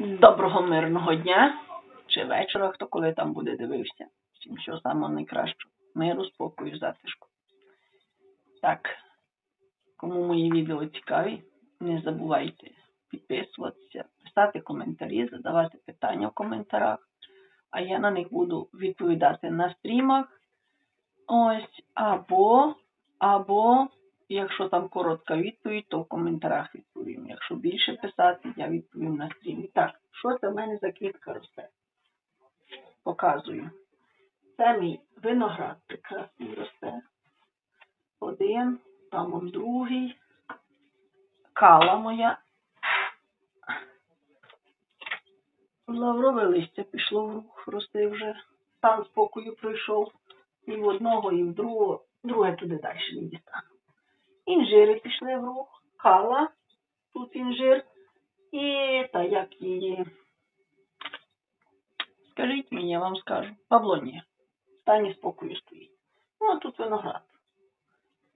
Доброго мирного дня чи вечора, хто коли там буде дивився. Всім всього самого найкращого. Миру, спокою, затишку. Так, кому мої відео цікаві, не забувайте підписуватися, писати коментарі, задавати питання в коментарях. А я на них буду відповідати на стрімах. Ось, або, або, якщо там коротка відповідь, то в коментарях відповім. Якщо більше писати, я відповім на стрімі. Так, що це в мене за квітка росте? Показую. Це мій виноград прекрасний росте. Один, там он другий. Кала моя. Лаврове листя пішло в рух, росте вже. Стан спокою пройшов. І в одного, і в другого. Друге туди далі не дістану. Інжири пішли в рух. Кала. Тут інжир. І та як її. Скажіть мені, я вам скажу. Павлонія. Стані спокою стоїть. Ну, а тут виноград.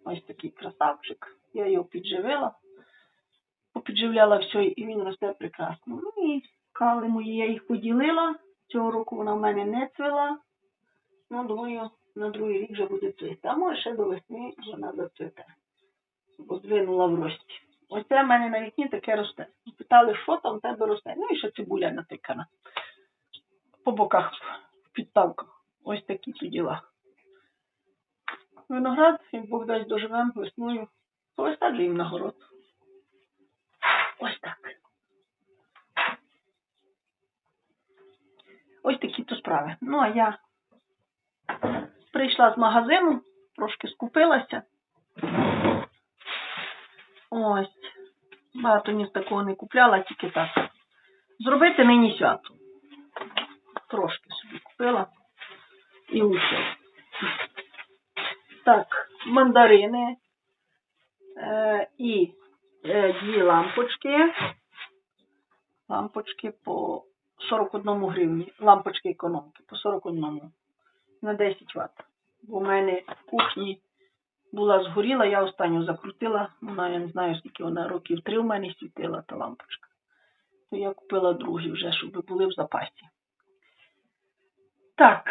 Ось такий красавчик. Я його підживила. Попідживляла все, і він росте прекрасно. Ну і кали мої, я їх поділила. Цього року вона в мене не цвела. Ну, думаю, на другий рік вже буде цвісти. А може ще до весни вона зацвіте. Бо в рості. Ось це в мене на вікні таке росте. Питали, що там в тебе росте. Ну і ще цибуля натикана. По боках в підставках. Ось такі ті діла. Виноград, як Бог дасть доживем весною, повисаджуємо на город. Ось так. Ось такі то справи. Ну, а я прийшла з магазину, трошки скупилася. Ось. Багато ні такого не купляла, тільки так. Зробити нині свято. Трошки собі купила. І усе. Так, мандарини е, і е, дві лампочки. Лампочки по 41 гривні. Лампочки економки по 41 на 10 Вт. Бо в мене в кухні була згоріла, я останню закрутила. Вона, я не знаю, скільки вона років три в мене світила та лампочка. То я купила другі вже, щоб були в запасі. Так,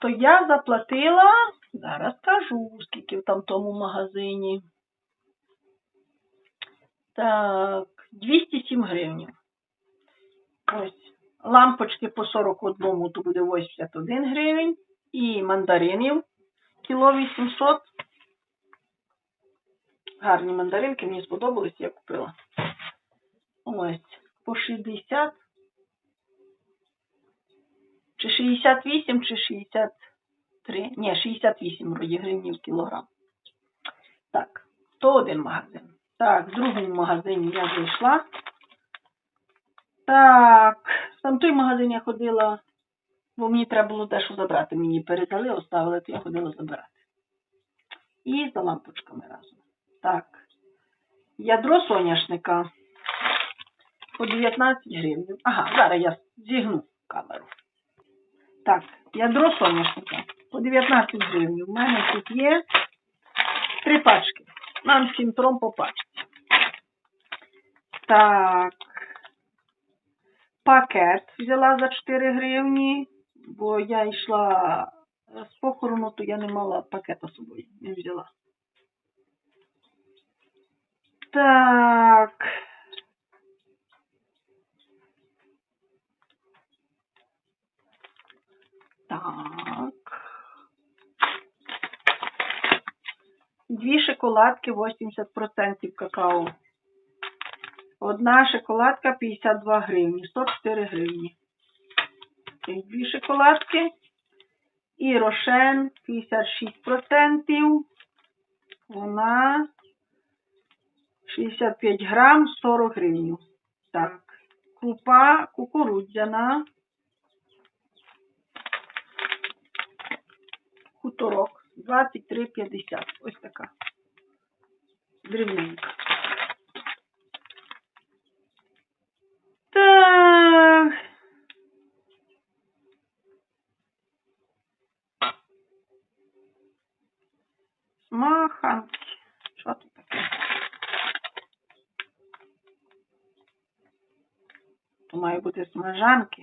то я заплатила, зараз кажу, скільки там в тому магазині. Так, 207 гривень. Ось. Лампочки по 41, то буде 81 гривень. І мандаринів кіло 800. Гарні мандаринки, мені сподобались, я купила. Ось, по 60. Чи 68, чи 63. Ні, 68 вроді гривнів кілограм. Так, то один магазин. Так, в другому магазині я зайшла. Так, там той магазин я ходила, бо мені треба було дещо забрати. Мені передали, оставили, то я ходила забирати. І за лампочками разом. Так. Ядро соняшника по 19 гривень. Ага, зараз я зігну камеру. Так, ядро соняшника по 19 гривень. У мене тут є три пачки. Нам всім тром по пачці. Так. Пакет взяла за 4 гривні, бо я йшла з похорону, то я не мала пакета з собою. Не взяла. Так. Так. Дві шоколадки 80% какао. Одна шоколадка 52 гривні, 104 гривні. Дві шоколадки. І рошен 56%. Вона 65 грам 40 гривень. Так. Крупа кукурудзяна. Хуторок 23,50. Ось така. Дрібненька. Так. Смаханки. Що тут таке? то має бути смажанки.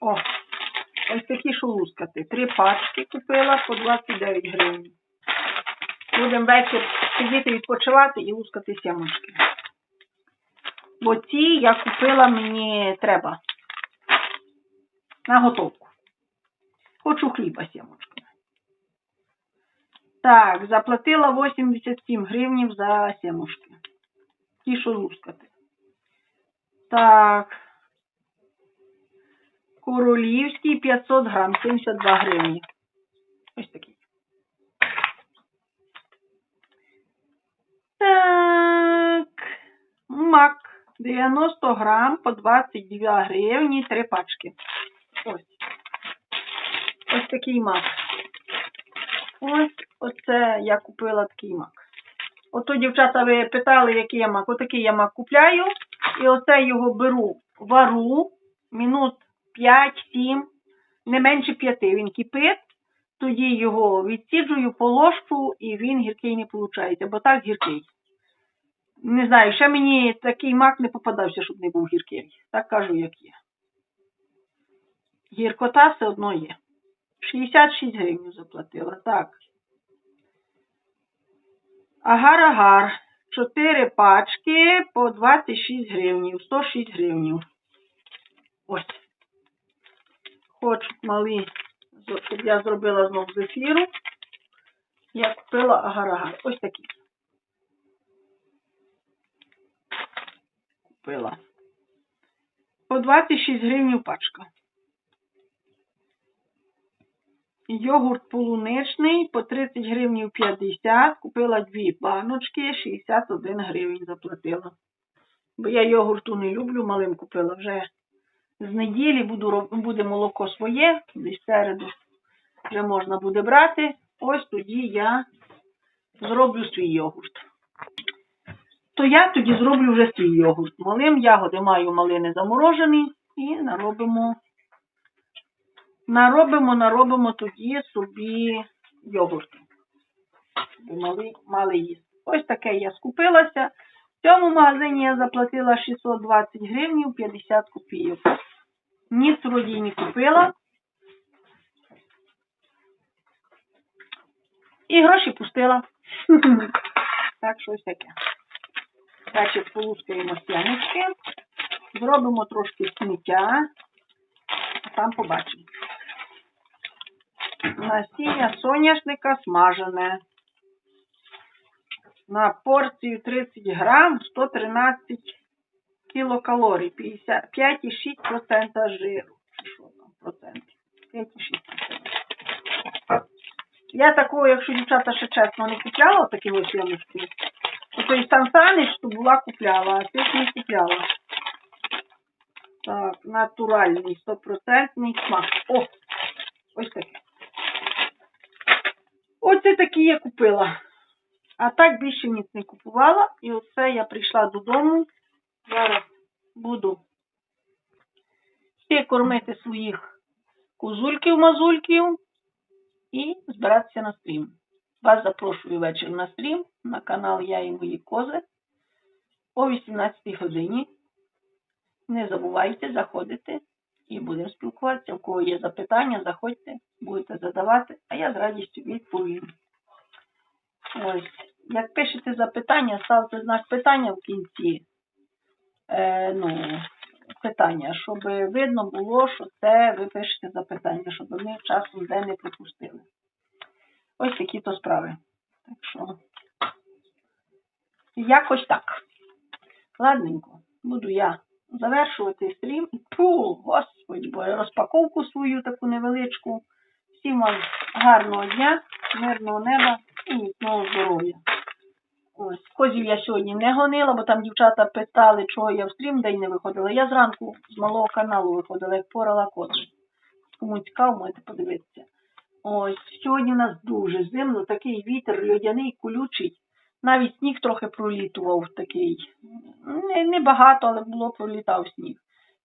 О, ось такі шолускати. Три пачки купила по 29 гривень. Будемо вечір сидіти відпочивати і лускати сімочки. Бо ці я купила мені треба. На готовку. Хочу хліба сімочками. Так, заплатила 87 гривнів за сімушки. Ті, що лускати. Так. Королівський 500 грам, 72 гривні. Ось такий. Так. Мак. 90 грам по 22 гривні, три пачки. Ось. Ось такий мак. Ось оце я купила такий мак. Ото, дівчата, ви питали, який я мак. Отакий я мак купляю. І оце його беру, вару минут 5-7, не менше 5 він кипить. Тоді його відсіджую по ложку і він гіркий не виходить, бо так гіркий. Не знаю, ще мені такий мак не попадався, щоб не був гіркий. Так кажу, як є. Гіркота все одно є. 66 гривень заплатила. Так. Агар-агар. 4 пачки по 26 гривень. 106 гривень. Ось. Хочу малі, щоб я зробила знову з ефіру. Я купила агар-агар. Ось такий. Купила. По 26 гривень пачка. Йогурт полуничний по 30 гривень 50. Купила дві баночки, 61 гривень заплатила. Бо я йогурту не люблю, малим купила вже з неділі буду, буде молоко своє, десь в середу вже можна буде брати. Ось тоді я зроблю свій йогурт. То я тоді зроблю вже свій йогурт. Малим ягоди маю малини заморожені і наробимо наробимо, наробимо тоді собі йогурт. Мали, мали їсти. Ось таке я скупилася. В цьому магазині я заплатила 620 гривень 50 копійок. Ніц вроді не купила. І гроші пустила. Так, щось таке. Значить, полускаємо сяночки. Зробимо трошки сміття. А там побачимо. Насіння соняшника смажене. На порцію 30 грам 113 кілокалорій, 50 5,6% жиру. Що там процентів? 5,6%. Я такого, якщо дівчата ще чесно не купляла, такі ось ямочки, то той Сан Санич, то була купляла, а цих не купляла. Так, натуральний, стопроцентний смак. О, ось таке. Оце такі я купила. А так більше ніц не купувала. І оце я прийшла додому. Зараз буду ще кормити своїх козульків-мазульків і збиратися на стрім. Вас запрошую вечір на стрім на канал Я і мої кози о 18 годині. Не забувайте заходити і будемо спілкуватися. У кого є запитання, заходьте, будете задавати, а я з радістю відповім. Ось. Як пишете запитання, ставте знак питання в кінці. Е, ну, питання, щоб видно було, що це ви пишете запитання, щоб ми часом де не пропустили. Ось такі то справи. Так що, якось так. Ладненько, буду я завершувати стрім. Фу, господи, боже, розпаковку свою таку невеличку. Всім вам гарного дня, мирного неба і міцного здоров'я. Ось, козів я сьогодні не гонила, бо там дівчата питали, чого я в стрім день не виходила. Я зранку з малого каналу виходила, як порала кози. Кому цікаво, можете подивитися. Ось, сьогодні у нас дуже зимно, такий вітер льодяний, колючий. Навіть сніг трохи пролітував такий. Не, не багато, але було пролітав сніг.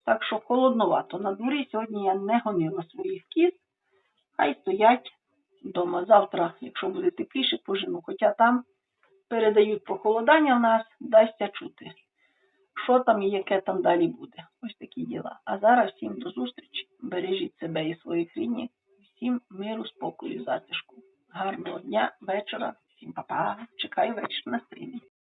Так що холодновато. На дворі сьогодні я не гонила своїх кіз. Хай стоять вдома. Завтра, якщо буде тепліше, пожену. Хоча там передають похолодання в нас, дасться чути. Що там і яке там далі буде. Ось такі діла. А А зараз всім до зустрічі. Бережіть себе і своїх рідних. Всім миру, спокою, затишку. Гарного дня, вечора. Всім па-па. Чекаю вечір на стрімі.